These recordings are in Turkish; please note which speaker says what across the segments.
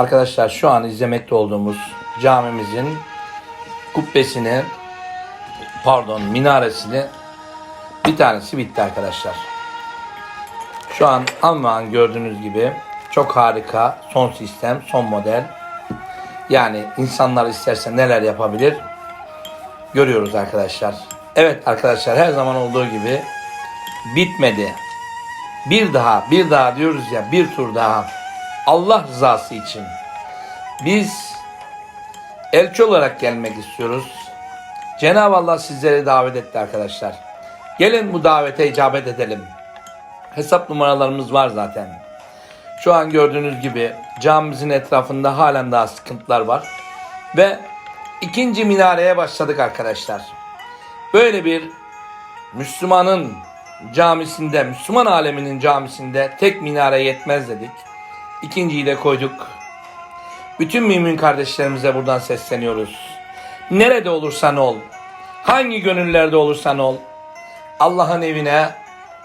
Speaker 1: Arkadaşlar şu an izlemekte olduğumuz camimizin kubbesini pardon minaresini bir tanesi bitti arkadaşlar. Şu an an gördüğünüz gibi çok harika son sistem son model. Yani insanlar isterse neler yapabilir görüyoruz arkadaşlar. Evet arkadaşlar her zaman olduğu gibi bitmedi. Bir daha bir daha diyoruz ya bir tur daha Allah rızası için biz elçi olarak gelmek istiyoruz. Cenab-ı Allah sizleri davet etti arkadaşlar. Gelin bu davete icabet edelim. Hesap numaralarımız var zaten. Şu an gördüğünüz gibi camimizin etrafında halen daha sıkıntılar var. Ve ikinci minareye başladık arkadaşlar. Böyle bir Müslümanın camisinde, Müslüman aleminin camisinde tek minare yetmez dedik. İkinciyi de koyduk. Bütün mümin kardeşlerimize buradan sesleniyoruz. Nerede olursan ol, hangi gönüllerde olursan ol, Allah'ın evine,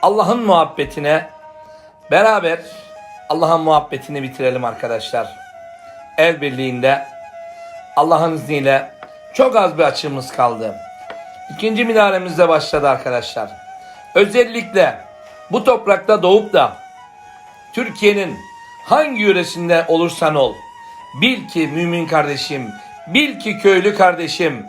Speaker 1: Allah'ın muhabbetine beraber Allah'ın muhabbetini bitirelim arkadaşlar. El birliğinde Allah'ın izniyle çok az bir açığımız kaldı. İkinci minaremiz de başladı arkadaşlar. Özellikle bu toprakta doğup da Türkiye'nin hangi yöresinde olursan ol, bil ki mümin kardeşim, bil ki köylü kardeşim,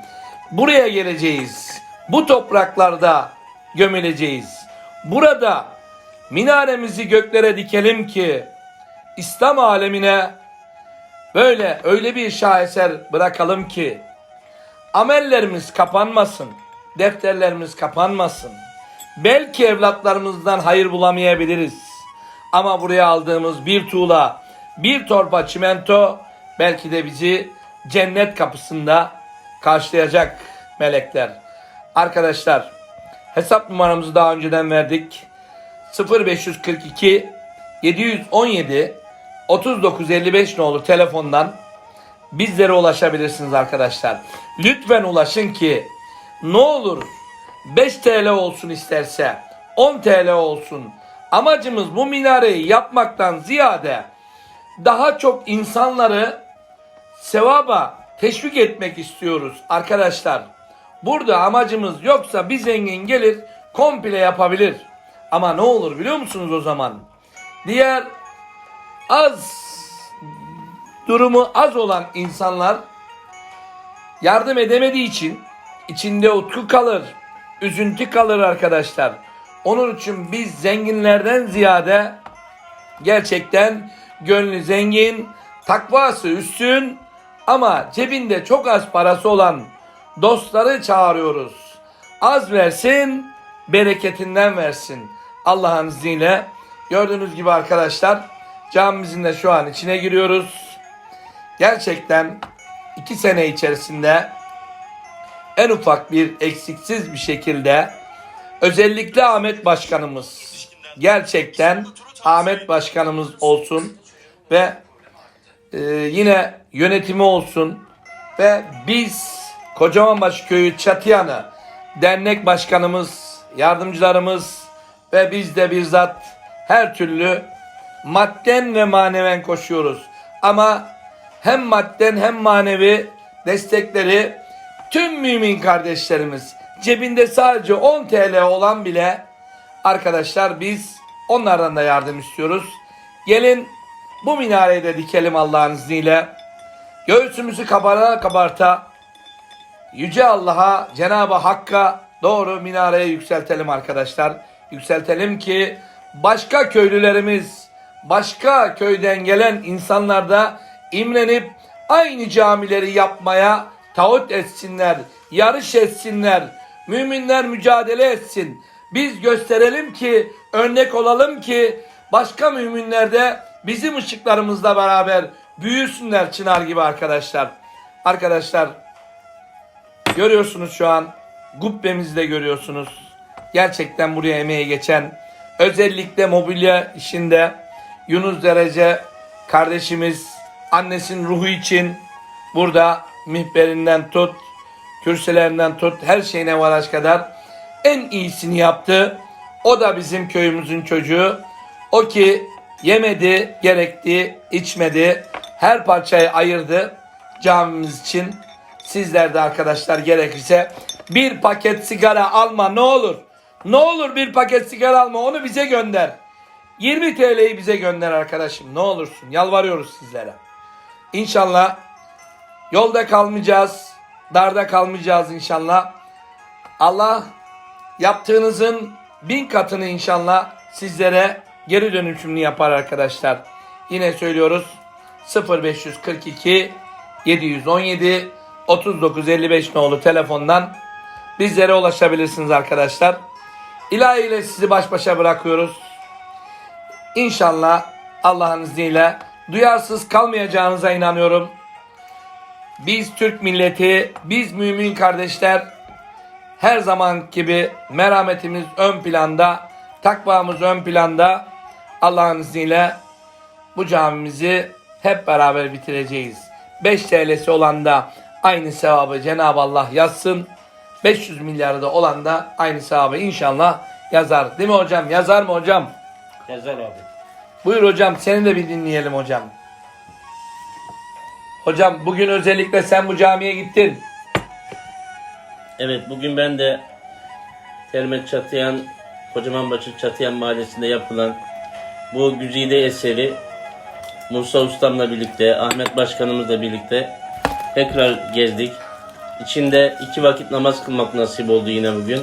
Speaker 1: buraya geleceğiz. Bu topraklarda gömüleceğiz. Burada minaremizi göklere dikelim ki İslam alemine böyle öyle bir şaheser bırakalım ki amellerimiz kapanmasın, defterlerimiz kapanmasın. Belki evlatlarımızdan hayır bulamayabiliriz. Ama buraya aldığımız bir tuğla, bir torba çimento belki de bizi cennet kapısında karşılayacak melekler. Arkadaşlar hesap numaramızı daha önceden verdik. 0542 717 3955 ne olur telefondan bizlere ulaşabilirsiniz arkadaşlar. Lütfen ulaşın ki ne olur 5 TL olsun isterse 10 TL olsun. Amacımız bu minareyi yapmaktan ziyade daha çok insanları sevaba teşvik etmek istiyoruz arkadaşlar. Burada amacımız yoksa bir zengin gelir komple yapabilir. Ama ne olur biliyor musunuz o zaman? Diğer az durumu az olan insanlar yardım edemediği için içinde utku kalır, üzüntü kalır arkadaşlar. Onun için biz zenginlerden ziyade gerçekten gönlü zengin, takvası üstün ama cebinde çok az parası olan dostları çağırıyoruz. Az versin, bereketinden versin. Allah'ın izniyle gördüğünüz gibi arkadaşlar camimizin de şu an içine giriyoruz. Gerçekten iki sene içerisinde en ufak bir eksiksiz bir şekilde özellikle Ahmet Başkanımız gerçekten Ahmet Başkanımız olsun ve e, yine yönetimi olsun ve biz Kocamanbaşı Köyü Çatıyanı dernek başkanımız, yardımcılarımız ve biz de bizzat her türlü madden ve maneven koşuyoruz. Ama hem madden hem manevi destekleri tüm mümin kardeşlerimiz cebinde sadece 10 TL olan bile arkadaşlar biz onlardan da yardım istiyoruz. Gelin bu minareyi de dikelim Allah'ın izniyle. Göğsümüzü kabara kabarta Yüce Allah'a, Cenab-ı Hakk'a doğru minareye yükseltelim arkadaşlar. Yükseltelim ki başka köylülerimiz, başka köyden gelen insanlar da imrenip aynı camileri yapmaya taahhüt etsinler, yarış etsinler, müminler mücadele etsin. Biz gösterelim ki, örnek olalım ki başka müminler de bizim ışıklarımızla beraber büyüsünler çınar gibi arkadaşlar. Arkadaşlar görüyorsunuz şu an gubbemizi de görüyorsunuz. Gerçekten buraya emeğe geçen özellikle mobilya işinde Yunus Derece kardeşimiz annesinin ruhu için burada mihberinden tut, kürsülerinden tut, her şeyine varaj kadar en iyisini yaptı. O da bizim köyümüzün çocuğu. O ki yemedi, gerekti, içmedi. her parçayı ayırdı camimiz için. Sizler de arkadaşlar gerekirse bir paket sigara alma ne olur. Ne olur bir paket sigara alma onu bize gönder. 20 TL'yi bize gönder arkadaşım ne olursun yalvarıyoruz sizlere. İnşallah yolda kalmayacağız, darda kalmayacağız inşallah. Allah yaptığınızın bin katını inşallah sizlere geri dönüşümünü yapar arkadaşlar. Yine söylüyoruz 0542 717 3955 nolu telefondan bizlere ulaşabilirsiniz arkadaşlar. İlahi ile sizi baş başa bırakıyoruz. İnşallah Allah'ın izniyle duyarsız kalmayacağınıza inanıyorum. Biz Türk milleti, biz mümin kardeşler her zaman gibi merhametimiz ön planda, takvamız ön planda. Allah'ın izniyle bu camimizi hep beraber bitireceğiz. 5 TL'si olan da aynı sevabı Cenab-ı Allah yazsın. 500 milyarda olan da aynı sevabı inşallah yazar. Değil mi hocam? Yazar mı hocam?
Speaker 2: Yazar abi.
Speaker 1: Buyur hocam seni de bir dinleyelim hocam. Hocam bugün özellikle sen bu camiye gittin.
Speaker 2: Evet bugün ben de Termet Çatıyan, Kocamanbaşı Çatıyan Mahallesi'nde yapılan bu güzide eseri Musa Ustam'la birlikte, Ahmet Başkanımızla birlikte tekrar gezdik. İçinde iki vakit namaz kılmak nasip oldu yine bugün.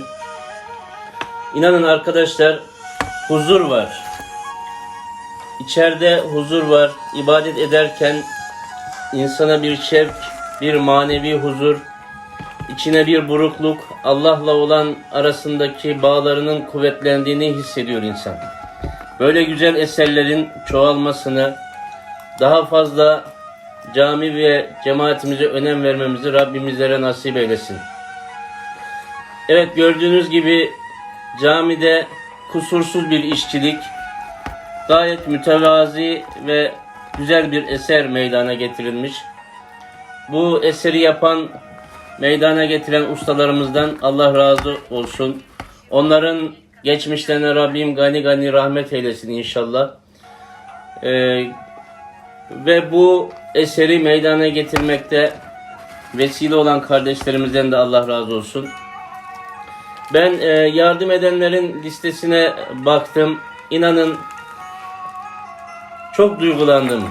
Speaker 2: İnanın arkadaşlar huzur var. İçeride huzur var. İbadet ederken insana bir şevk, bir manevi huzur, içine bir burukluk, Allah'la olan arasındaki bağlarının kuvvetlendiğini hissediyor insan. Böyle güzel eserlerin çoğalmasını, daha fazla cami ve cemaatimize önem vermemizi Rabbim bizlere nasip eylesin. Evet gördüğünüz gibi camide kusursuz bir işçilik, gayet mütevazi ve güzel bir eser meydana getirilmiş. Bu eseri yapan, meydana getiren ustalarımızdan Allah razı olsun. Onların geçmişlerine Rabbim gani gani rahmet eylesin inşallah. Ee, ve bu eseri meydana getirmekte vesile olan kardeşlerimizden de Allah razı olsun. Ben e, yardım edenlerin listesine baktım. İnanın çok duygulandım.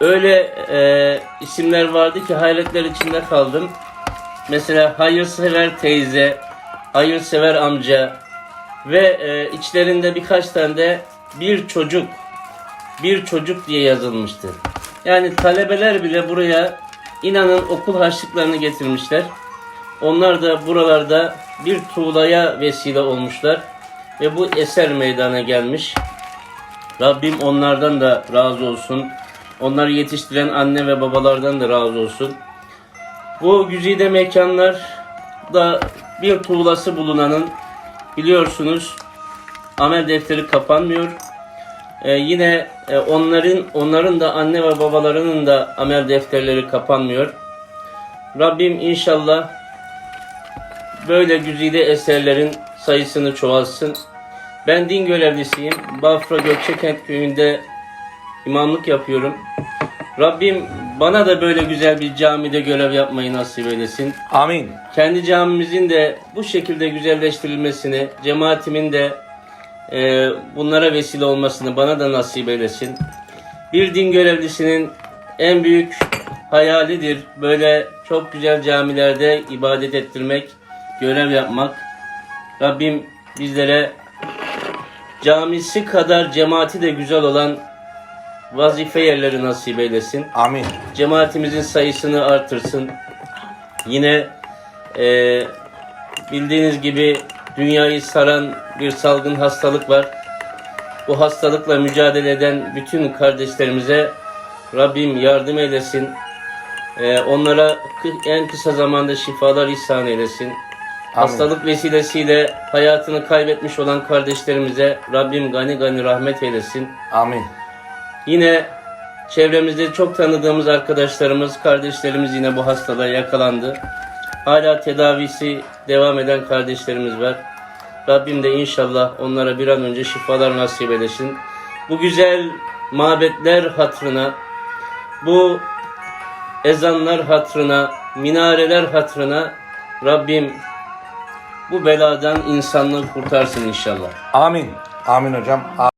Speaker 2: Öyle e, isimler vardı ki hayretler içinde kaldım. Mesela hayırsever teyze, hayırsever amca ve e, içlerinde birkaç tane de bir çocuk, bir çocuk diye yazılmıştı. Yani talebeler bile buraya inanın okul harçlıklarını getirmişler. Onlar da buralarda bir tuğlaya vesile olmuşlar ve bu eser meydana gelmiş. Rabbim onlardan da razı olsun. Onları yetiştiren anne ve babalardan da razı olsun. Bu güzide mekanlar da bir tuğlası bulunanın biliyorsunuz amel defteri kapanmıyor. Ee, yine e, onların onların da anne ve babalarının da amel defterleri kapanmıyor. Rabbim inşallah böyle güzide eserlerin sayısını çoğalsın. Ben din görevlisiyim. Bafra Gökçekent köyünde imamlık yapıyorum. Rabbim bana da böyle güzel bir camide görev yapmayı nasip eylesin.
Speaker 1: Amin.
Speaker 2: Kendi camimizin de bu şekilde güzelleştirilmesini, cemaatimin de e, bunlara vesile olmasını bana da nasip eylesin. Bir din görevlisinin en büyük hayalidir. Böyle çok güzel camilerde ibadet ettirmek, görev yapmak. Rabbim bizlere camisi kadar cemaati de güzel olan vazife yerleri nasip eylesin.
Speaker 1: Amin.
Speaker 2: Cemaatimizin sayısını artırsın. Yine e, bildiğiniz gibi dünyayı saran bir salgın hastalık var. Bu hastalıkla mücadele eden bütün kardeşlerimize Rabbim yardım eylesin. E, onlara en kısa zamanda şifalar ihsan eylesin. Hastalık vesilesiyle hayatını kaybetmiş olan kardeşlerimize Rabbim gani gani rahmet eylesin.
Speaker 1: Amin.
Speaker 2: Yine çevremizde çok tanıdığımız arkadaşlarımız, kardeşlerimiz yine bu hastalığa yakalandı. Hala tedavisi devam eden kardeşlerimiz var. Rabbim de inşallah onlara bir an önce şifalar nasip eylesin. Bu güzel mabetler hatırına bu ezanlar hatrına, minareler hatrına Rabbim bu beladan insanlığı kurtarsın inşallah.
Speaker 1: Amin. Amin hocam.